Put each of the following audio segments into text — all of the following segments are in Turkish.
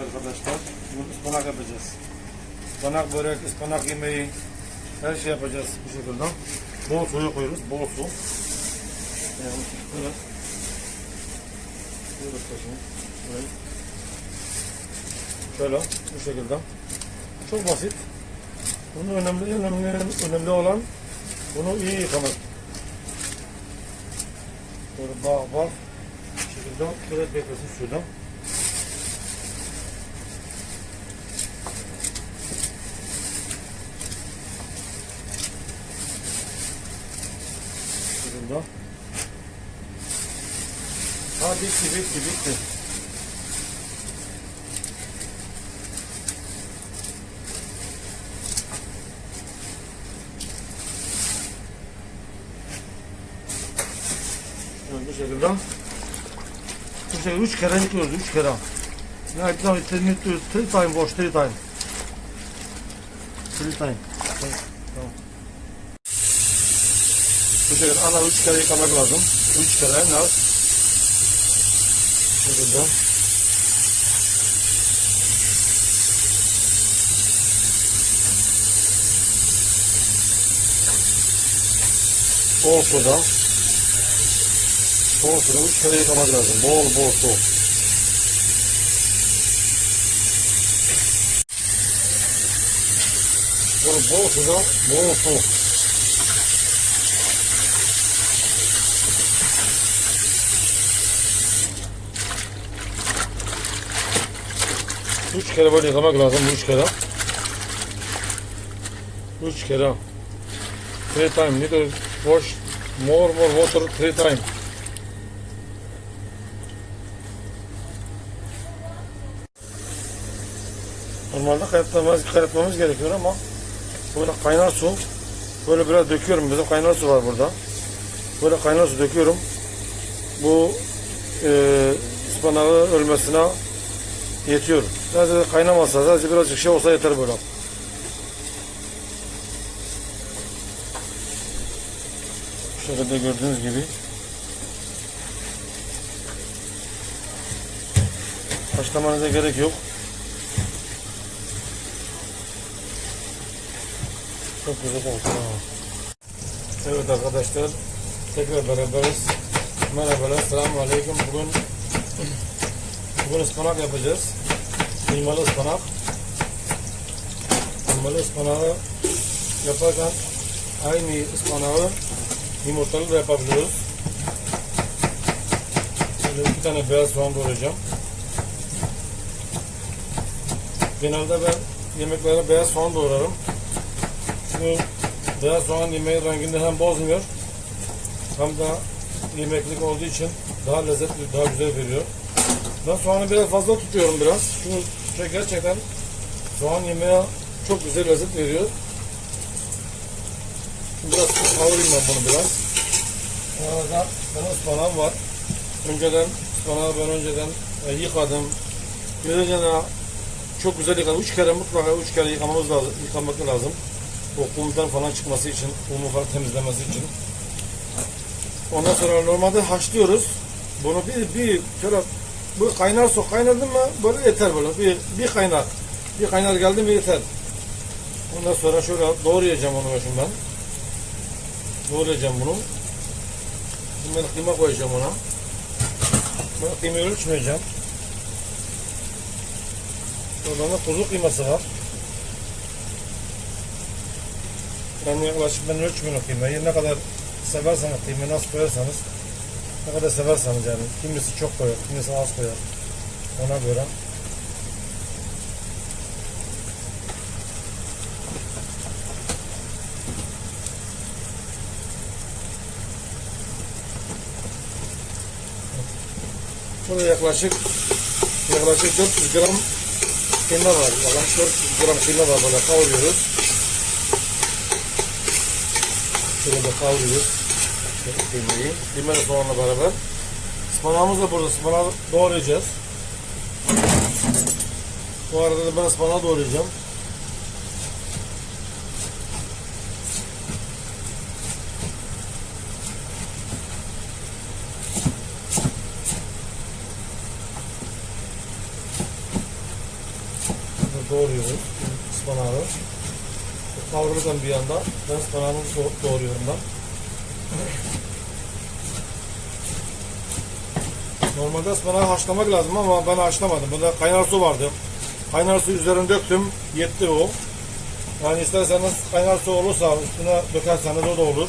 arkadaşlar. Bugün ıspanak yapacağız. Ispanak börek, ıspanak yemeği. Her şey yapacağız bu şekilde. Bol suyu koyuyoruz. Bol su. Böyle. Böyle. Böyle. Bu şekilde. Çok basit. Bunun önemli, önemli, önemli olan bunu iyi yıkamak. Böyle bağ bağ şekilde böyle beklesin şuradan. Şurada. Ha bitti bitti bitti. Evet, bu şekilde. Bu şekilde üç kere yıkıyoruz, üç kere. Ya bir tane three, three time wash, three time. Three time. Tamam. tamam. Bu şekilde ana üç kere yıkamak lazım. Üç kere en az. Şekilde. Bol suda. Bol suda üç kere yıkamak lazım. Bol bol su. Bol, bol suda bol su. Üç kere böyle yıkamak lazım. Üç kere. Üç kere. Three time. Need to wash more more water three time. Normalde kaynatmamız, kaynatmamız gerekiyor ama böyle kaynar su böyle biraz döküyorum. Bizim kaynar su var burada. Böyle kaynar su döküyorum. Bu e, ıspanağı ölmesine yetiyor. Sadece kaynamazsa sadece birazcık şey olsa yeter böyle. Şöyle de gördüğünüz gibi. Haşlamanıza gerek yok. Çok güzel oldu. Evet arkadaşlar tekrar beraberiz. Merhabalar, selamun aleyküm. Bugün bugün ıspanak yapacağız. Kıymalı ıspanak. Kıymalı ıspanağı yaparken aynı ıspanağı yumurtalı da yapabiliyoruz. Şöyle iki tane beyaz soğan doğrayacağım. Genelde ben yemeklere beyaz soğan doğrarım. Çünkü beyaz soğan yemeğin rengini hem bozmuyor hem de yemeklik olduğu için daha lezzetli, daha güzel veriyor. Ben soğanı biraz fazla tutuyorum biraz. Çünkü şey gerçekten soğan yemeğe çok güzel lezzet veriyor. Biraz kavurayım ben bunu biraz. Arada benim ıspanağım var. Önceden ıspanağı ben önceden e, yıkadım. Güzelce de çok güzel yıkadım. Üç kere mutlaka üç kere yıkamamız lazım, yıkamak lazım. O kumdan falan çıkması için, kumu falan temizlemesi için. Ondan sonra normalde haşlıyoruz. Bunu bir, bir şöyle bu kaynar su kaynadın mı böyle yeter böyle. Bir, bir kaynar. Bir kaynar geldi mi yeter. Ondan sonra şöyle doğrayacağım onu şimdi ben. Doğrayacağım bunu. Şimdi ben kıyma koyacağım ona. Ben kıymayı ölçmeyeceğim. Oradan da kuzu kıyması var. Ben yaklaşık ben ölçmüyorum kıymayı. Ne kadar severseniz kıymayı nasıl koyarsanız ne kadar severseniz yani. Kimisi çok koyar, kimisi az koyar. Ona göre. Burada yaklaşık yaklaşık 400 gram kıyma var. Yaklaşık 400 gram kıyma var böyle kavuruyoruz. Şöyle de kavuruyoruz. Kıymayı. Kıymayla soğanla beraber. Ispanağımız da burada. Ispanağı doğrayacağız. Bu arada da ben ıspanağı doğrayacağım. doğruyoruz ıspanağı. Kavrulurken bir yanda ben ıspanağımı doğ- doğruyorum ben. Normalde ıspanağı haşlamak lazım ama ben haşlamadım. Bunda kaynar su vardı. Kaynar su üzerine döktüm. Yetti o. Yani isterseniz kaynar su olursa üstüne dökerseniz o da olur.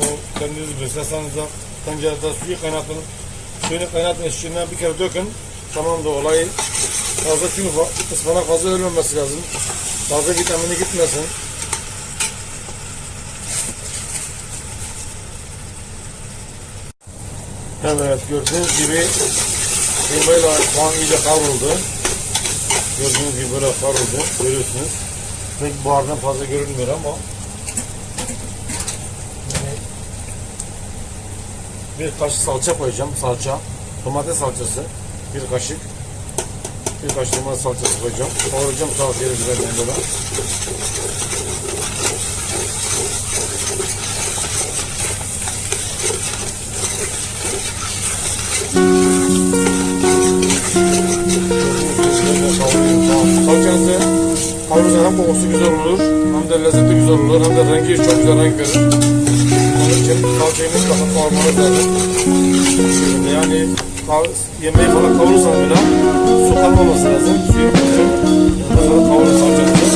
O kendiniz. İsterseniz de tencerede suyu kaynatın. Suyunu kaynatın içine bir kere dökün. Tamam da olay fazla çünkü ıspanak fazla ölmemesi lazım. Fazla vitamini gitmesin. Evet gördüğünüz gibi kıymayla soğan iyice kavruldu. Gördüğünüz gibi böyle kavruldu. Görüyorsunuz. Pek buhardan fazla görünmüyor ama bir kaşık salça koyacağım. Salça. Domates salçası. Bir kaşık. Bir kaşık domates salçası koyacağım. Kavuracağım salçayı güzelden böyle. Salçası kavurursa hem kokusu güzel olur, hem de lezzeti güzel olur, hem de rengi çok güzel renk verir. Onun için salçayı mutlaka kavurmanız lazım. Yani yemeği falan kavurursanız bile su kalmaması lazım. Suyu koyacağım. Ondan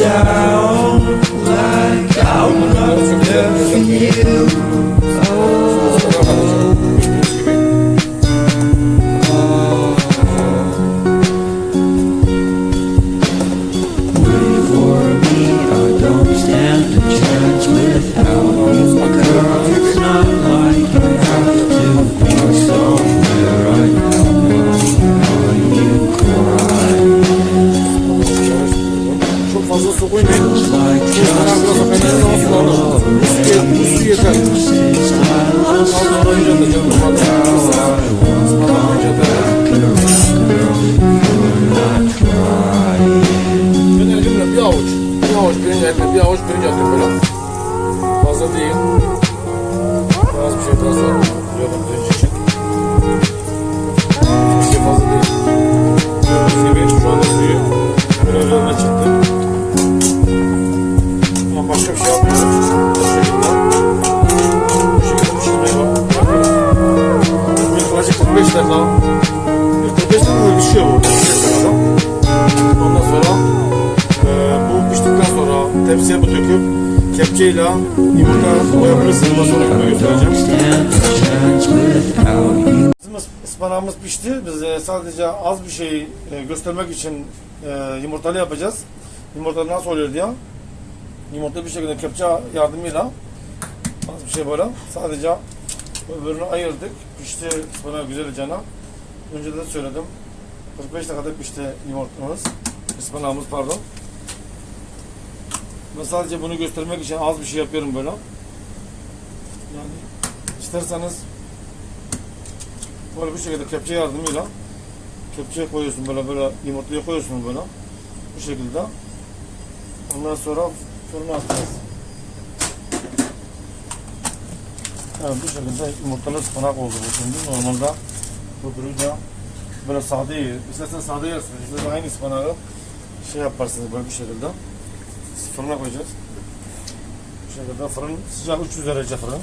Bunları çok güzel lezzetli. Gördüğünüz gibi şu anda suyu biraz üzerine çıktı. Ama başka bir şey yapmıyorum. Bu şekilde. Bu şekilde pişirmeye bak- bakıyoruz. Yaklaşık 45 dakika. 45 dakika pişiyor bu. 45 dakikada. Ondan sonra bu piştikten sonra tepsiye bu döküp kepçeyle yumurta koyabilirsiniz. Ondan sonra göstereceğim. Ispanağımız pişti. Biz e, sadece az bir şey e, göstermek için e, yumurtalı yapacağız. Yumurta nasıl oluyor diye. Yumurta bir şekilde kepçe yardımıyla az bir şey böyle. Sadece öbürünü ayırdık. Pişti ıspanağı güzel cana. Önceden de söyledim. 45 dakikada pişti yumurtamız. Ispanağımız pardon. Ben sadece bunu göstermek için az bir şey yapıyorum böyle. Yani isterseniz Böyle bu şekilde kepçe yardımıyla kepçeye koyuyorsun böyle böyle yumurtayı koyuyorsun böyle bu şekilde. Ondan sonra fırına atacağız. Evet bu şekilde yumurtalı ıspanak oldu bu şimdi. Normalde de böyle sade yer. İstersen sade yersiniz. İstersen aynı ıspanağı şey yaparsınız böyle bir şekilde. Fırına koyacağız. Bu şekilde fırın sıcak 300 derece fırın.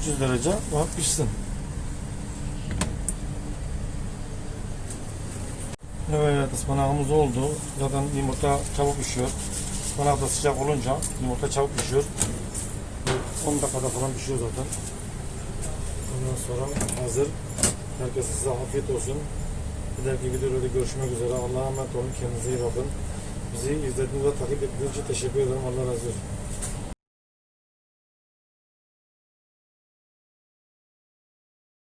300 derece o pişsin. Evet ıspanağımız oldu. Zaten yumurta çabuk pişiyor. Ispanak da sıcak olunca yumurta çabuk pişiyor. Bir 10 dakikada falan pişiyor zaten. Ondan sonra hazır. Herkese size afiyet olsun. Bir dahaki videoda görüşmek üzere. Allah'a emanet olun. Kendinize iyi bakın. Bizi izlediğiniz ve takip ettiğiniz için teşekkür ederim. Allah razı olsun.